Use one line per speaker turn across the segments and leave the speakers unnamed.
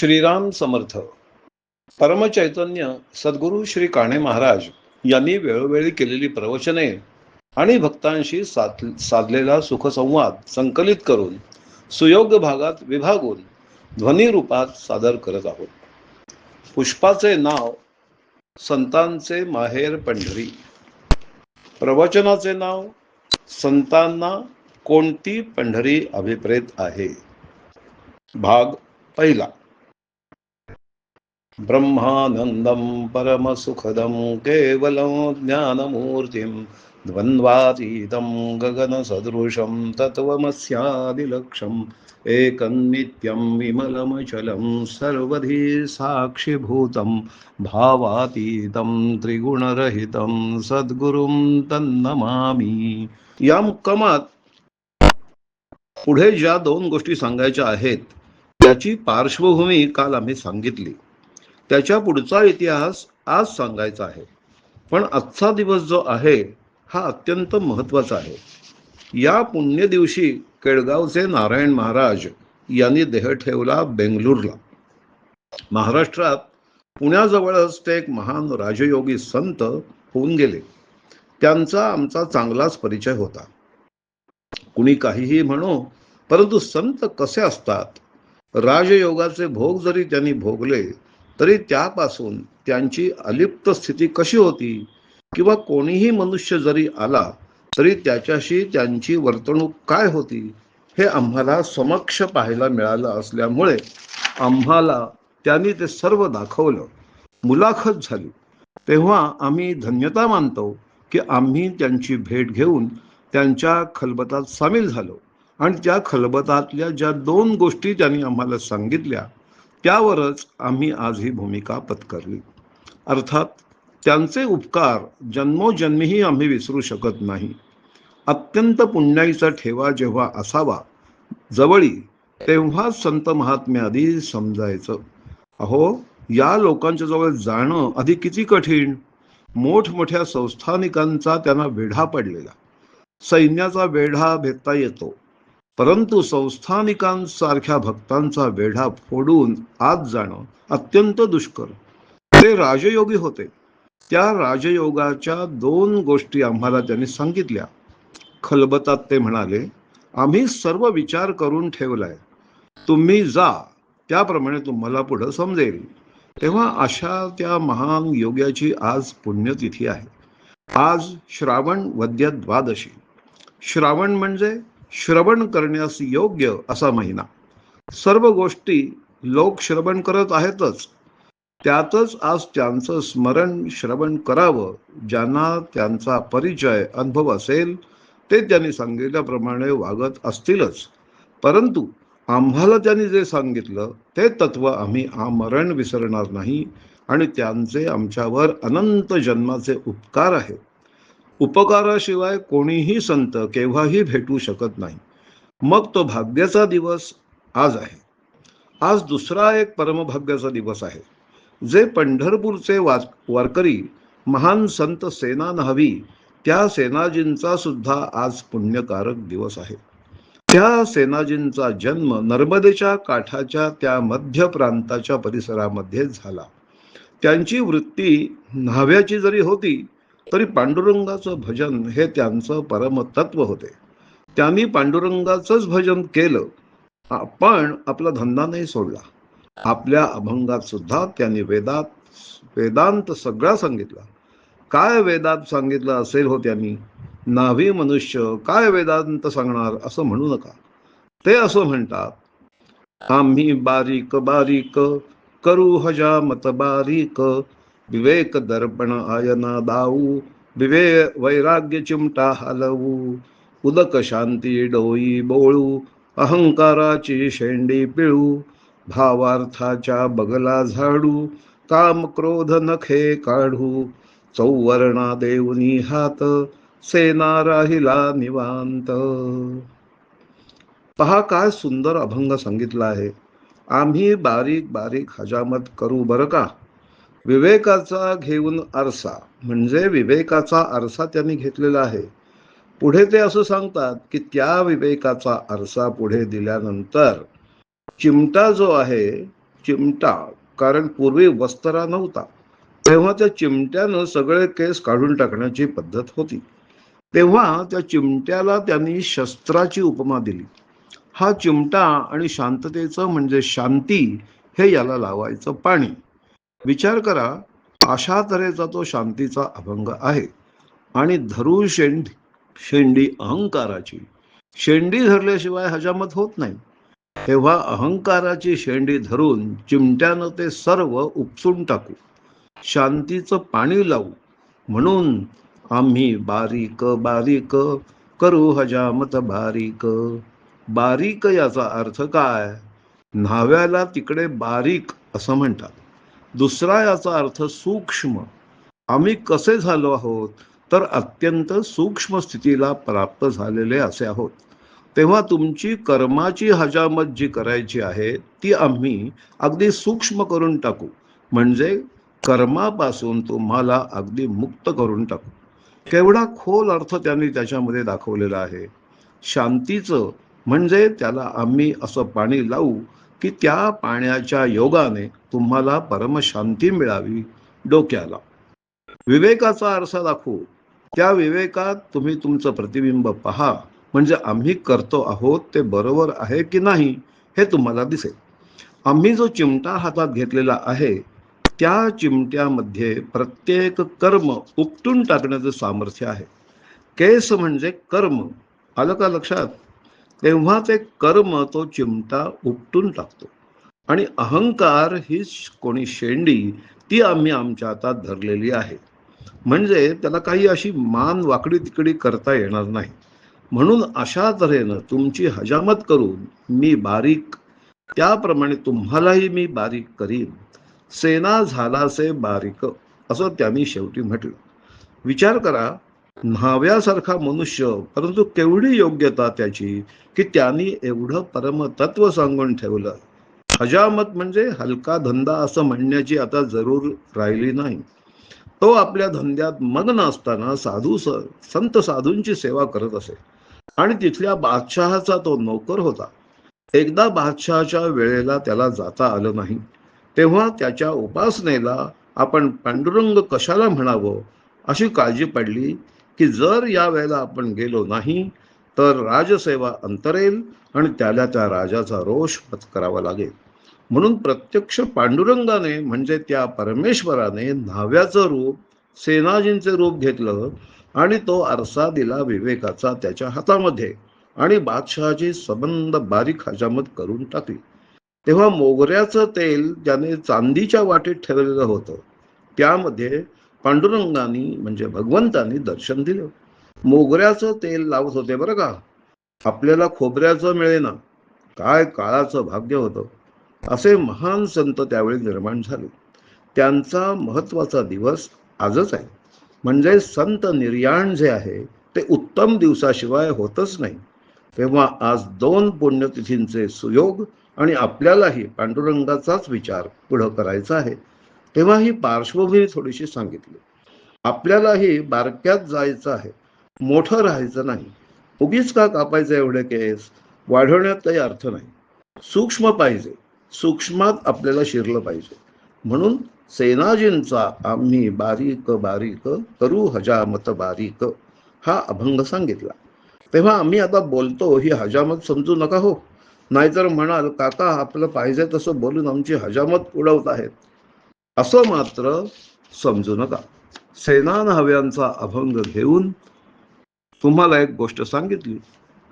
श्रीराम समर्थ. परमचैतन्य सद्गुरू श्री काणे महाराज यांनी वेळोवेळी केलेली प्रवचने आणि भक्तांशी साध साधलेला सुखसंवाद संकलित करून सुयोग्य भागात विभागून ध्वनी रूपात सादर करत आहोत. पुष्पाचे नाव संतांचे माहेर पंढरी. प्रवचनाचे नाव संतांना कोणती पंढरी अभिप्रेत आहे? भाग पहिला. ब्रह्मानन्दं परमसुखदं केवलं ज्ञानमूर्तिं द्वन्द्वातीतं गगनसदृशं तत्त्वमस्यादिलक्षम् एकन्नित्यं विमलमचलं सर्वधी साक्षिभूतं भावातीतं त्रिगुणरहितं सद्गुरुं तन्नमामि। या मुक्कामात पुढे ज्या दोन गोष्टी सांगायच्या आहेत त्याची पार्श्वभूमी काल आम्ही सांगितली. त्याच्या पुढचा इतिहास आज सांगायचा आहे. पण आजचा दिवस जो आहे हा अत्यंत महत्त्वाचा आहे. या पुण्य दिवशी केळगावचे नारायण महाराज यांनी देह ठेवला बेंगलुरला. महाराष्ट्रात पुण्याजवळच ते एक महान राजयोगी संत होऊन गेले. त्यांचा आमचा चांगलाच परिचय होता. कुणी काहीही म्हणो परंतु संत कसे असतात? राजयोगाचे भोग जरी त्यांनी भोगले तरी त्यापासून त्यांची अलिप्त स्थिती कशी होती? किंवा कोणीही मनुष्य जरी आला तरी त्याच्याशी त्यांची वर्तणूक काय होती? हे आम्हाला समक्ष पाहायला मिळालं असल्यामुळे आम्हाला त्यांनी ते सर्व दाखवलं. मुलाखत झाली. तेव्हा आम्ही धन्यता मानतो की आम्ही त्यांची भेट घेऊन त्यांच्या खलबतात सामील झालो. आणि त्या खलबतातल्या ज्या दोन गोष्टी त्यांनी आम्हाला सांगितल्या त्यावरच आम्ही आज ही भूमिका पत्करली. अर्थात त्यांचे उपकार जन्मोजन्मीही आम्ही विसरू शकत नाही. अत्यंत पुण्याईचा ठेवा जेव्हा असावा जवळी तेव्हा संत महात्म्या आधी समजायचं. अहो या लोकांच्या जवळ जाणं आधी किती कठीण? मोठमोठ्या संस्थानिकांचा त्यांना वेढा पडलेला. सैन्याचा वेढा भेटता येतो. परंतु संस्थानिकांसारख्या भक्तांचा वेढा फोडून आत जाणं अत्यंत दुष्कर. ते राजयोगी होते. त्या राजयोगाच्या दोन गोष्टी आम्हाला त्यांनी सांगितल्या. खलबतात ते म्हणाले आम्ही सर्व विचार करून ठेवलाय. तुम्ही जा त्याप्रमाणे तुम्हाला पुढं समजेल. तेव्हा अशा त्या महान योग्याची आज पुण्यतिथी आहे. आज श्रावण वद्य द्वादशी श्रावण म्हणजे श्रवण करण्यास योग्य असा महिना. सर्व गोष्टी लोक श्रवण करत आहेतच. त्यातच आज त्यांचं स्मरण श्रवण करावं ज्यांना त्यांचा परिचय अनुभव असेल ते त्यांनी सांगितल्याप्रमाणे वागत असतीलच. परंतु आम्हाला त्यांनी जे सांगितलं ते तत्व आम्ही आमरण विसरणार नाही आणि त्यांचे आमच्यावर अनंत जन्माचे उपकार आहेत. उपकाराशिवाय कोणीही संत केव्हाही भेटू शकत नाही. मग तो भाग्याचा दिवस आज आहे. आज दुसरा एक परमभाग्याचा दिवस आहे. जे पंढरपूरचे वाच वारकरी महान संत सेना न्हावी त्या सेनाजींचा सुद्धा आज पुण्यकारक दिवस आहे. त्या सेनाजींचा जन्म नर्मदेच्या काठाच्या त्या मध्य प्रांताच्या परिसरामध्ये झाला. त्यांची वृत्ती न्हाव्याची जरी होती तरी पांडुरंगाचं भजन हे त्यांचं परमतत्व होते. त्यांनी पांडुरंगाचंच भजन केलं. पण आपला धंदा नाही सोडला. आपल्या अभंगात सुद्धा त्यांनी वेदात वेदांत सगळा सांगितला. काय वेदात सांगितलं असेल हो त्यांनी? नाभी मनुष्य काय वेदांत सांगणार असं म्हणू नका. ते असं म्हणतात आम्ही बारीक बारीक करू हजामत बारीक विवेक दर्पण आयना दाऊ विवे वैराग्य चिमटा हलवू उदक शांती डोई बोळू अहंकाराची शेंडी पिळू भावार्थाच्या बगला झाडू काम क्रोध नखे काढू चौवर्णा देऊनी हात सेना राहिला निवांत. पहा काय सुंदर अभंग सांगितला आहे. आम्ही बारीक बारीक हजामत करू बरं का? विवेकाचा घेऊन आरसा. म्हणजे विवेकाचा आरसा त्यांनी घेतलेला आहे. पुढे ते असं सांगतात की त्या विवेकाचा आरसा पुढे दिल्यानंतर चिमटा जो आहे चिमटा कारण पूर्वी वस्त्रा नव्हता. तेव्हा त्या चिमट्यानं सगळे केस काढून टाकण्याची पद्धत होती. तेव्हा त्या चिमट्याला त्यांनी शस्त्राची उपमा दिली. हा चिमटा आणि शांततेचं म्हणजे शांती हे याला लावायचं पाणी. विचार करा अशा तऱ्हेचा तो शांतीचा अभंग आहे. आणि धरू शेंडी शेंडी अहंकाराची. शेंडी धरल्याशिवाय हजामत होत नाही. तेव्हा अहंकाराची शेंडी धरून चिमट्यानं ते सर्व उपसून टाकू. शांतीचं पाणी लावू. म्हणून आम्ही बारीक बारीक करू हजामत बारीक. बारीक याचा अर्थ काय? न्हाव्याला तिकडे बारीक असं म्हणतात. दुसरा याचा अर्थ सूक्ष्म. आम्ही कसे झालो आहोत? तर अत्यंत सूक्ष्म स्थितीला प्राप्त झालेले असे आहोत. तेव्हा तुमची कर्माची हजामत जी करायची आहे ती आम्ही अगदी सूक्ष्म करून टाकू. म्हणजे कर्मापासून तुम्हाला अगदी मुक्त करून टाकू. केवढा खोल अर्थ त्यांनी त्याच्यामध्ये दाखवलेला आहे. शांतीचं म्हणजे त्याला आम्ही असं पाणी लावू की त्या पाण्याच्या योगाने तुम्हाला परमशांती मिळावी डोक्याला. विवेकाचा आरसा दाखवू. त्या विवेकात तुम्ही तुमचं प्रतिबिंब पहा. म्हणजे आम्ही करतो आहोत ते बरोबर आहे की नाही हे तुम्हाला दिसेल. आम्ही जो चिमटा हातात घेतलेला आहे त्या चिमट्यामध्ये प्रत्येक कर्म उपटून टाकण्याचं सामर्थ्य आहे. केस म्हणजे कर्म. आलं का लक्षात? तेव्हा ते कर्म तो चिमटा उपटून टाकतो. आणि अहंकार ही कोणी शेंडी ती आम्ही आमच्या हातात धरलेली आहे. म्हणजे त्याला काही अशी मान वाकडी तिकडी करता येणार नाही. म्हणून अशा तऱ्हेनं तुमची हजामत करून मी बारीक त्याप्रमाणे तुम्हालाही मी बारीक करीन. सेना झालासे बारीक असं त्यांनी शेवटी म्हटलं. विचार करा न्हाव्यासारखा मनुष्य परंतु केवढी योग्यता त्याची की त्यांनी एवढं परमतत्व सांगून ठेवलं. हजामत म्हणजे हलका धंदा असं म्हणण्याची आता जरूर राहिली नाही. तो आपल्या धंद्यात मग्न असताना साधू स संत साधूंची सेवा करत असे. आणि तिथल्या बादशहाचा तो नोकर होता. एकदा बादशहाच्या वेळेला त्याला जाता आलं नाही. तेव्हा त्याच्या उपासनेला आपण पांडुरंग कशाला म्हणावं अशी काळजी पडली. की जर या वेळेला आपण गेलो नाही तर राजसेवा अंतरेल आणि त्याला त्या राजाचा रोष पत्करावा लागेल. म्हणून प्रत्यक्ष पांडुरंगाने म्हणजे त्या परमेश्वराने न्हाव्याचं रूप सेनाजींचे रूप घेतलं आणि तो आरसा दिला विवेकाचा त्याच्या हातामध्ये आणि बादशहाची संबंध बारीक हजामत करून टाकली. तेव्हा मोगऱ्याचं तेल ज्याने चांदीच्या वाटेत ठेवलेलं होतं त्यामध्ये पांडुरंगाने म्हणजे भगवंतानी दर्शन दिलं. मोगऱ्याचं तेल लावत होते बरं का? आपल्याला खोबऱ्याचं मिळेना. काय काळाचं भाग्य होतं? असे महान संत त्यावेळी निर्माण झाले. त्यांचा महत्त्वाचा दिवस आजच आहे. म्हणजे संत निर्याण जे आहे ते उत्तम दिवसाशिवाय होतच नाही. तेव्हा आज दोन पुण्यतिथींचे सुयोग आणि आपल्यालाही पांडुरंगाचाच विचार पुढं करायचा आहे. तेव्हा ही पार्श्वभूमी थोडीशी सांगितली. आपल्यालाही बारक्यात जायचं आहे मोठं राहायचं नाही उगीच का कापायचं एवढे केस वाढवण्यात काही अर्थ नाही. सूक्ष्म पाहिजे सूक्ष्मात आपल्याला शिरलं पाहिजे. म्हणून सेनाजींचा आम्ही बारीक बारीक करू हजामत बारीक हा अभंग सांगितला. तेव्हा आम्ही आता बोलतो ही हजामत समजू नका हो. नाहीतर म्हणाल काका आपलं पाहिजे तसं बोलून आमची हजामत उडवत आहेत. असं मात्र समजू नका. सेनान हव्यांचा अभंग घेऊन तुम्हाला एक गोष्ट सांगितली.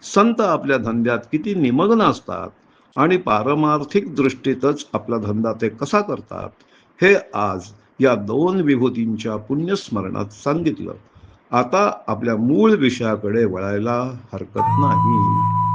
संत आपल्या धंद्यात किती निमग्न असतात आणि पारमार्थिक दृष्टीतच आपला धंदा ते कसा करतात हे आज या दोन विभूतींच्या पुण्यस्मरणात सांगितलं. आता आपल्या मूळ विषयाकडे वळायला हरकत नाही.